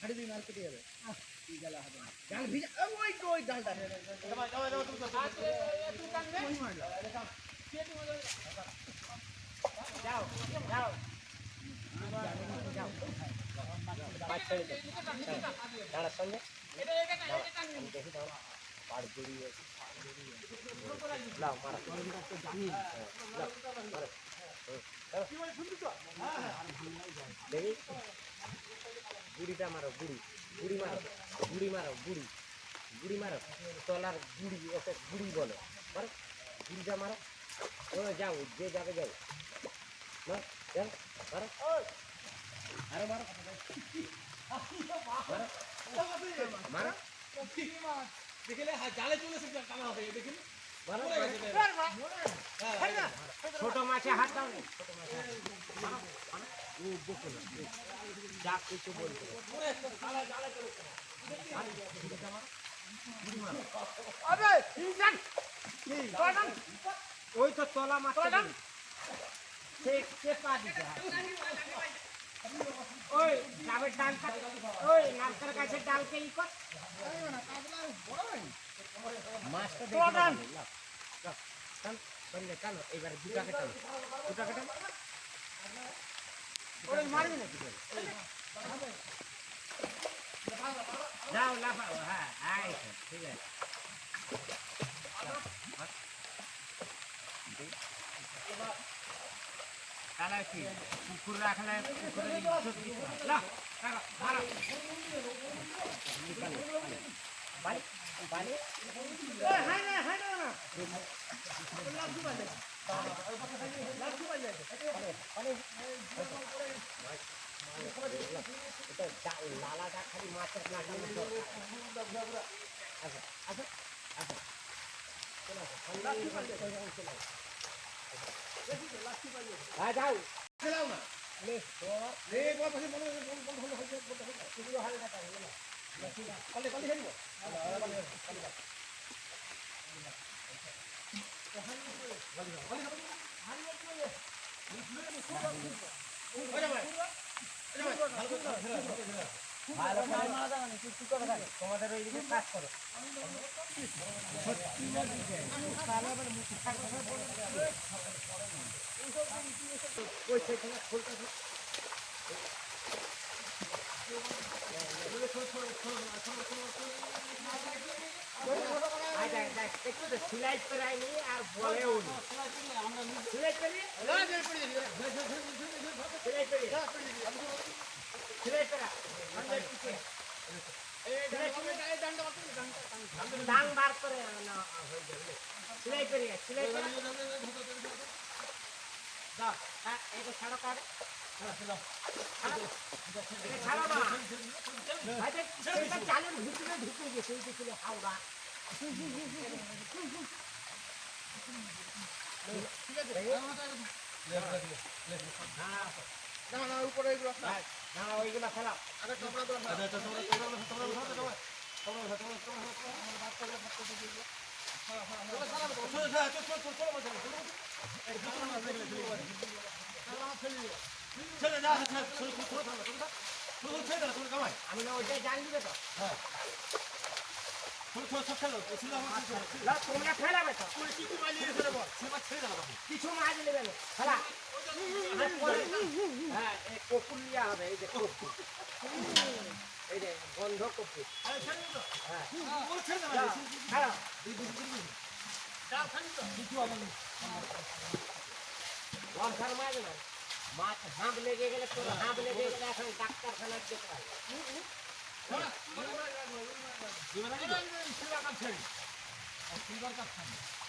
হাড়ি দিই মার কেটে যাবে। ওই ওই। যাও যাও। দাঁড়ার সঙ্গে। পাড় জড়িয়ে মারা লাও, দেখি। গুড়িটা মারো, গুড়ি। গুড়ি মারো গুড়ি মারো, গুড়ি। গুড়ি মারো, তলার গুড়ি ওকে গুড়ি বলে। মারো, গুড়িটা মারো। ও, যাও, যে যাবে, যাও। মার, যাও, মারো। মারো। দেখলে জালে চলে কানা হবে দেখুন হ্যাঁ ছোট মাছে হাত দাও ছোট মাছে। যা কিছু বলতে। ওই তো তলা মাছ। ওই ডাবের ডালটা ওই নারকেল গাছের ডালকে ই কর মাছটা টান, টানলে টানো, এবারে দুটাকে টানো, দুটাকে টানো। ওরে মারবি নাকি যাও লাফাও, হ্যাঁ, এই ঠিক আছে। তাহলে কি পুকুর রাখলে পুকুরের ইজ্জত দিতে হয়। বাড়ি, বাড়ি। এই, হাই না, হাই না, না। এটা ডা- লালাটা খালি মাছের লাগানো দরকার। আসো, আসো, আসো। চলে আসো, সামনে এরকম চলে আসো, চলে আসো। হ্যাঁ, যাও। লে, তো, এই বাবা পাশে বন্ধ হয়ে গেছে, বন্ধ হলো, হয়েছে, বন্ধ হলো। এগুলো হালে টাকা, এগুলো না। পাল্টে, পাল্টে খেয়ে নিবো। ভালো করে তোমাদের ওইদিকে কাজ করো ওই সেখানে খুলতে একটু তো সিলাই করাইনি আর বলেও নি সিলাই করি সিলাই করি সিলাই করা হান্ড্রেড পিসে ডাং বার করে না হয়ে যাবে সিলাই করি সিলাই করা দাও হ্যাঁ এইটা ছাড়ো কার ছাড়ো না ভাইদের সেটা চালের ভিতরে ঢুকে গেছে এই দেখলে হাওড়া না, না, উপরে এগুলো রাখো। না ওইগুলো খেলাও আগে কাপড়া গুলো রাখো। ছেলে যা ছেলে ছোট ছোট ছোট ছোট ছেলে ছোট কামাই আমি না ওইটাই জান দিবে তো ছোট ছোট সব ছেলে ছেলে আমার ছেলে না তোমরা খেলাবে তো কিছু মাইলি ছেলে বল ছেলে ছেলে দাও কিছু মাছ নেবে না খেলা আর পরে- হ্যাঁ এই কপুর লিয়া হবে এই যে কপুর এই যে বন্ধ কপুর আরে ছেলে তো হ্যাঁ ও ছেলে দাও যাও, খেলাও যা খালি তো কিছু আমার বর্ষার মাছ না মাছ হাঁপ লেগে গেলে তোর হাঁপ লেগে গেলে এখন ডাক্তারখানায় যেতে হয় জীবনে ছেলে কাজ